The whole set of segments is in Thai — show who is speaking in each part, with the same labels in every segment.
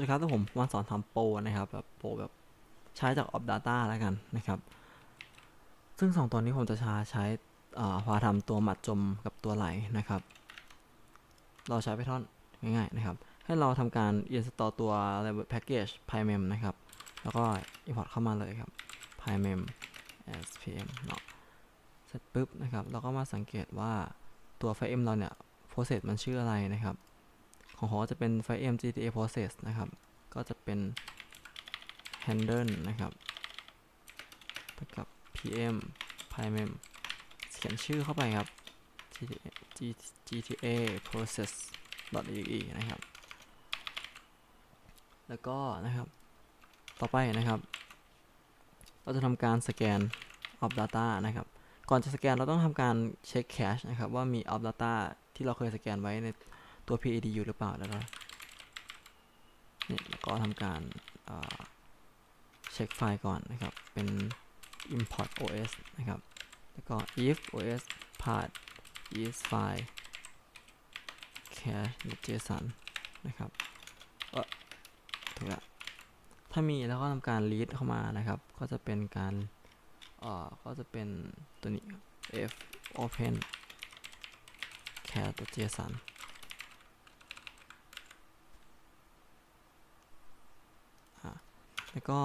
Speaker 1: วัสดีครับทุกผมมาสอนทำโปรนะครับแบบโปรแบบใช้จาก Op Data แล้วกันนะครับ ซึ่งสองตัวนี้ผมจะใช้ใช้อ่าพาทำตัวหมัดจมกับตัวไหลนะครับ เราใช้ Python ง่ายๆนะครับ ให้เราทำการ install ตัว package pymem นะครับ แล้วก็ import เข้ามาเลยครับ pymem spm เนาะเสร็จปุ๊บนะครับ เราก็มาสังเกตว่าตัว file m เราเนี่ย process มันชื่ออะไรนะครับ ของเขาจะเป็นไฟ m GTA process นะครับ ก็จะเป็น handle นะครับเท่ากับ pm pymem เขียนชื่อเข้าไปครับ GTA process ee นะครับ แล้วก็นะครับ ต่อไปนะครับ เราจะทำการสแกน of data นะครับ ก่อนจะสแกนเราต้องทำการเช็ค cache นะครับ ว่ามี of data ที่เราเคยสแกนไว้ใน ตัว PAD อยู่หรือเปล่าแล้วก็เนี่ยแล้วก็ทำการเช็คไฟล์ก่อนนะครับ เป็น import os นะครับ แล้วก็ if os path is file cache json นะครับเออถูกแล้วถ้ามีแล้วก็ทำการ read เข้ามานะครับ ก็จะเป็นการเอ่อก็จะเป็นตัวนี้ f open cache json แล้วก็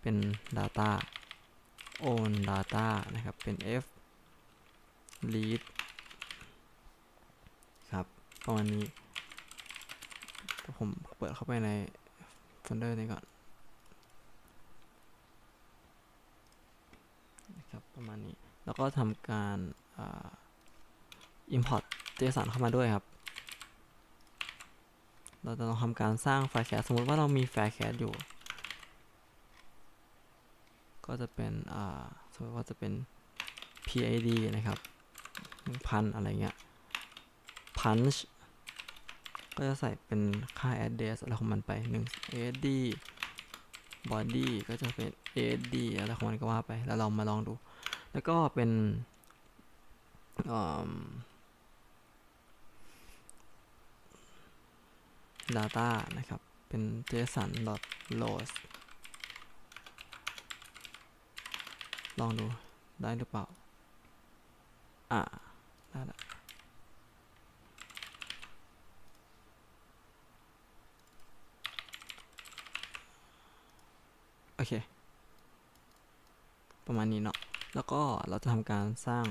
Speaker 1: เป็น data own data นะครับ เป็น f read ครับประมาณนี้ผมเปิดเข้าไปในโฟลเดอร์นี้ก่อนนะครับประมาณนี้ แล้วก็ทำการา import JSON เข้ามาด้วยครับ เราจะต้องทำการสร้างไฟล์แคสสมมติว่าเรามีไฟล์แคสอยู่ ก็จะเป็นอ่าสมมติว่าจะเป็น PID นะครับ1,000อะไรเงี้ย punch ก็จะใส่เป็นค่า address อะไรของมันไป1 ASD body ก็จะเป็น ASD อะไรของมันก็ว่าไป แล้วเรามาลองดู แล้วก็เป็นอืม data นะครับ เป็น json load ลองดูได้หรือเปล่า อ่าได้ละโอเค ประมาณนี้เนาะ แล้วก็เราจะทำการสร้าง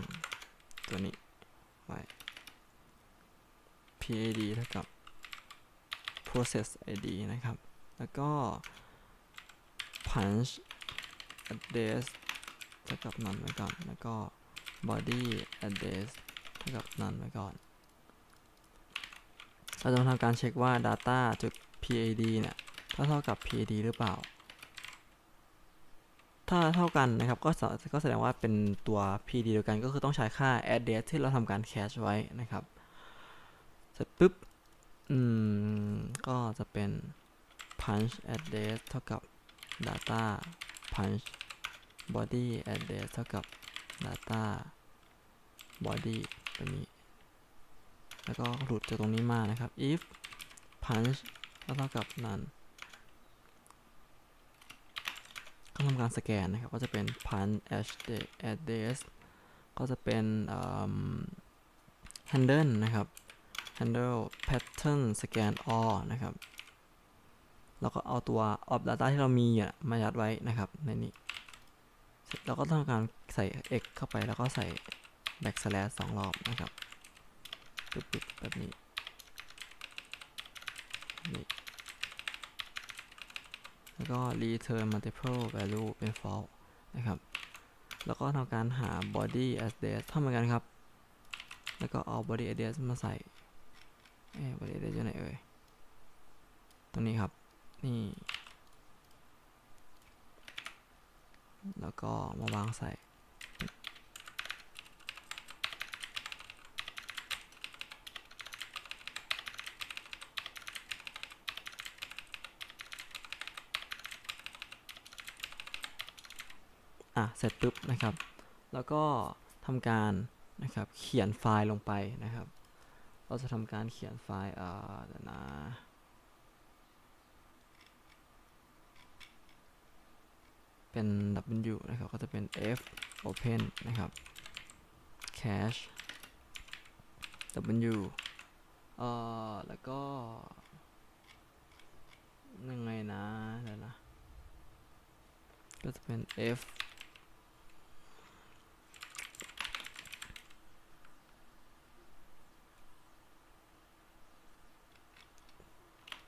Speaker 1: ตัวนี้ ไว้ PAD เท่ากับ process ID นะครับ แล้วก็ punch address เท่ากับนั้นไว้ก่อน แล้วก็ body address เท่ากับนั้นไว้ก่อน เราจะมาทำการเช็คว่า data จุด PAD เนี่ยเท่าเท่ากับ PAD หรือเปล่า ถ้าเท่ากันนะครับ ก็แสก็แสดงว่าเป็นตัว PAD เดียวกัน ก็คือต้องใช้ค่า address ที่เราทำการ cache ไว้นะครับ เสร็จปุ๊บ อืม ก็จะเป็น punch address เท่ากับ data punch body address เท่ากับ data body ตัวนี้ แล้วก็หลุดจากตรงนี้มานะครับ if punch เท่ากับ none ก็ทำการสแกนนะครับ ก็จะเป็น punch address ก็จะเป็นอืม handle นะครับ handle pattern scan all นะครับ แล้วก็เอาตัว of data ที่เรามีอ่มายัดไว้นะครับในนี้ เร็จแล้วก็ต้องการใส่ x เข้าไปแล้วก็ใส่ backslash สองรอบนะครับปึ๊บๆแบบนี้นี่แล้วก็ return multiple value เป็น false นะครับ แล้วก็ทำการหา body address ทำเหมือนกันครับ แล้วก็เอา body address มาใส่เอ๊ body address อยู่ไหนเอ่ย ตรงนี้ครับ นี่ แล้วก็มาวางใส่ อะ เสร็จปุ๊บนะครับ แล้วก็ทำการนะครับ เขียนไฟล์ลงไปนะครับ เราจะทำการเขียนไฟล์อ่านะ เป็น W นะครับ ก็จะเป็น F open นะครับ cache W เอ่อ แล้วก็ ยังไงนะเดี๋ยวนะ ก็จะเป็น F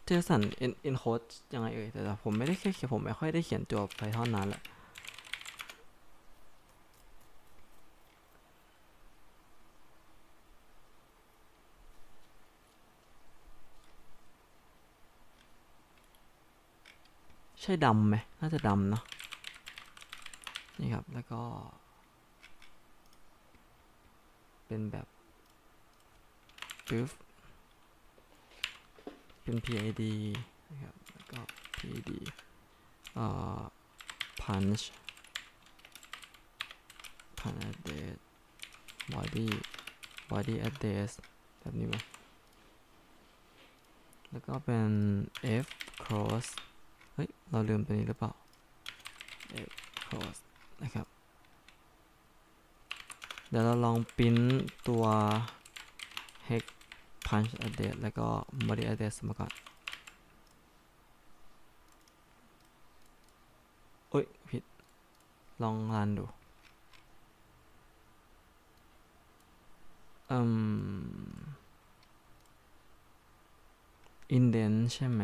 Speaker 1: เจสัน encode ยังไงเอ่ยแต่ผมไม่ได้แค่เขียนผมไม่ค่อยได้เขียนตัว Python นานแหละใช่ดำไหมน่าจะดำเนาะนี่ครับ แล้วก็ เป็นแบบปึ๊บ เป็น PID นะครับ แล้วก็ PID อ่อ punch punch address body body address แบบนี้ไหมแล้วก็เป็น F cross เฮ้ย เราลืมตัวนี้หรือเปล่า F cross นะครับ เดี๋ยวเราลองปริ้นตัว hex punch address แล้วก็ body address มาก่อนโอ้ย ผิด ลองรันดูอืม indent ใช่ไหม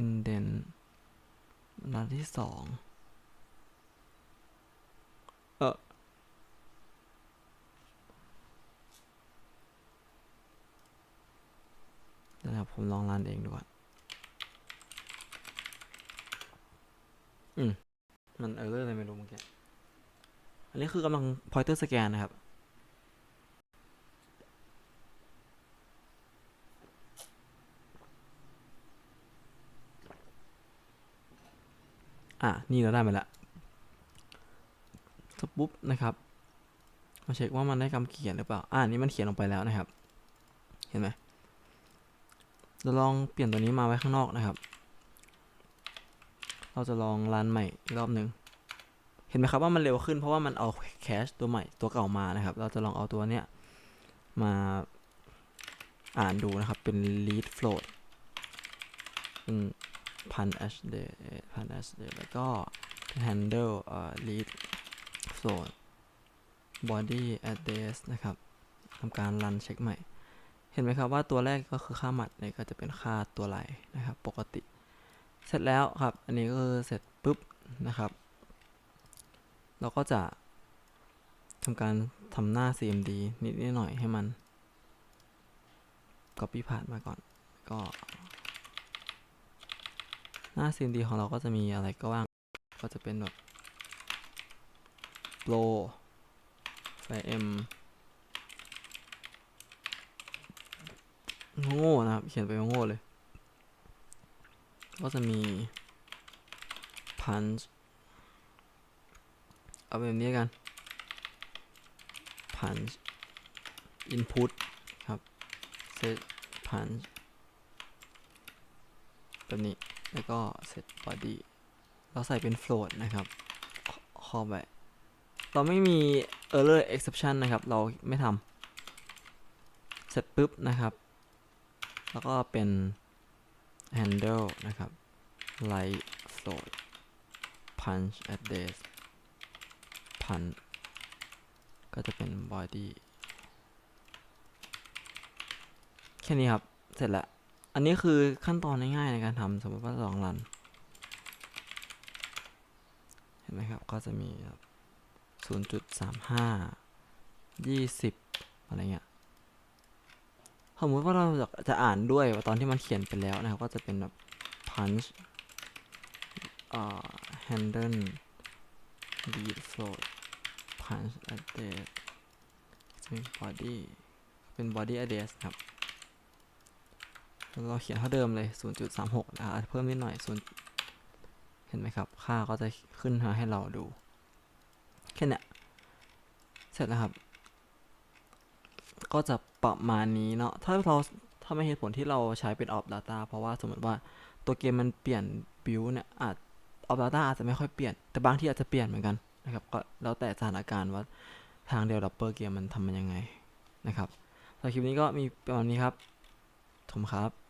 Speaker 1: indent รันที่สอง เออ เดี๋ยว นะครับ ผมลองรันเองดูก่อนอืม มันเออร์อะไรไม่รู้เมื่อกี้ อันนี้คือกำลัง pointer scan นะครับ อะ นี่เราได้มาแล้วสกปุ๊บนะครับมาเช็คว่ามันได้คำเขียนหรือเปล่า อ่านี่มันเขียนลงไปแล้วนะครับ เห็นไหม เราลองเปลี่ยนตัวนี้มาไว้ข้างนอกนะครับ เราจะลองรันใหม่อีกรอบหนึ่งเห็นไหมครับว่ามันเร็วขึ้นเพราะว่ามันเอาแคชตัวใหม่ตัวเก่ามานะครับ เราจะลองเอาตัวเนี้ยมาอ่านดูนะครับ เป็น lead float เป็นพัน h d พัน h d แล้วก็ handle เอ่อ lead float body address นะครับทำการรันเช็คใหม่ เห็นไหมครับว่าตัวแรกก็คือค่าหมัดเนี่ยก็จะเป็นค่าตัวไหลนะครับ ปกติ เสร็จแล้วครับ อันนี้ก็คือเสร็จปุ๊บนะครับ เราก็จะทำการทำหน้า CMD นิดนิดหน่อยให้มัน copy ผ่านมาก่อน ก็ หน้า CMD ของเราก็จะมีอะไรก็ว่าง ก็จะเป็นแบบ Pro ไฟ M โง่นะครับ เขียนไปโง่เลย ก็จะมี punch เอาแบบนี้กัน punch input ครับ set punch แบบนี้ แล้วก็ set body เราใส่เป็น float นะครับคอไปเราไม่มี error exception นะครับ เราไม่ทำ เสร็จปุ๊บนะครับ แล้วก็เป็น handle นะครับ light float punch address punch ก็จะเป็น body แค่นี้ครับ เสร็จแล้ว อันนี้คือขั้นตอนง่ายๆในการทำสมมติว่าลองรัน เห็นไหมครับ ก็จะมีแบบ0.35 20 อะไรเงี้ย สมมติว่าเราจะจะอ่านด้วยตอนที่มันเขียนไปแล้วนะครับ ก็จะเป็นแบบ punch อ่า handle lead float punch address เป็น body เป็น body address ครับ เราเขียนเท่าเดิมเลย 0.36นะครับเพิ่มนิดหน่อย0เห็นไหมครับ ค่าก็จะขึ้นมาให้เราดู แค่นี้เสร็จแล้วครับ ก็จะ ประมาณนี้เนาะถ้าเราถ้าไม่เหตุผลที่เราใช้เป็นออฟด Data เพราะว่าสมมติว่าตัวเกมมันเปลี่ยนบิวเนี่ยอาจออฟดาต้าอาจจะไม่ค่อยเปลี่ยน แต่บางที่อาจจะเปลี่ยนเหมือนกันนะครับก็แล้วแต่สถานการณ์ว่าทาง developer เกมมันทำมันยังไงนะครับสำหรับคลิปนี้ก็มีประมาณนี้ครับ ผมครับ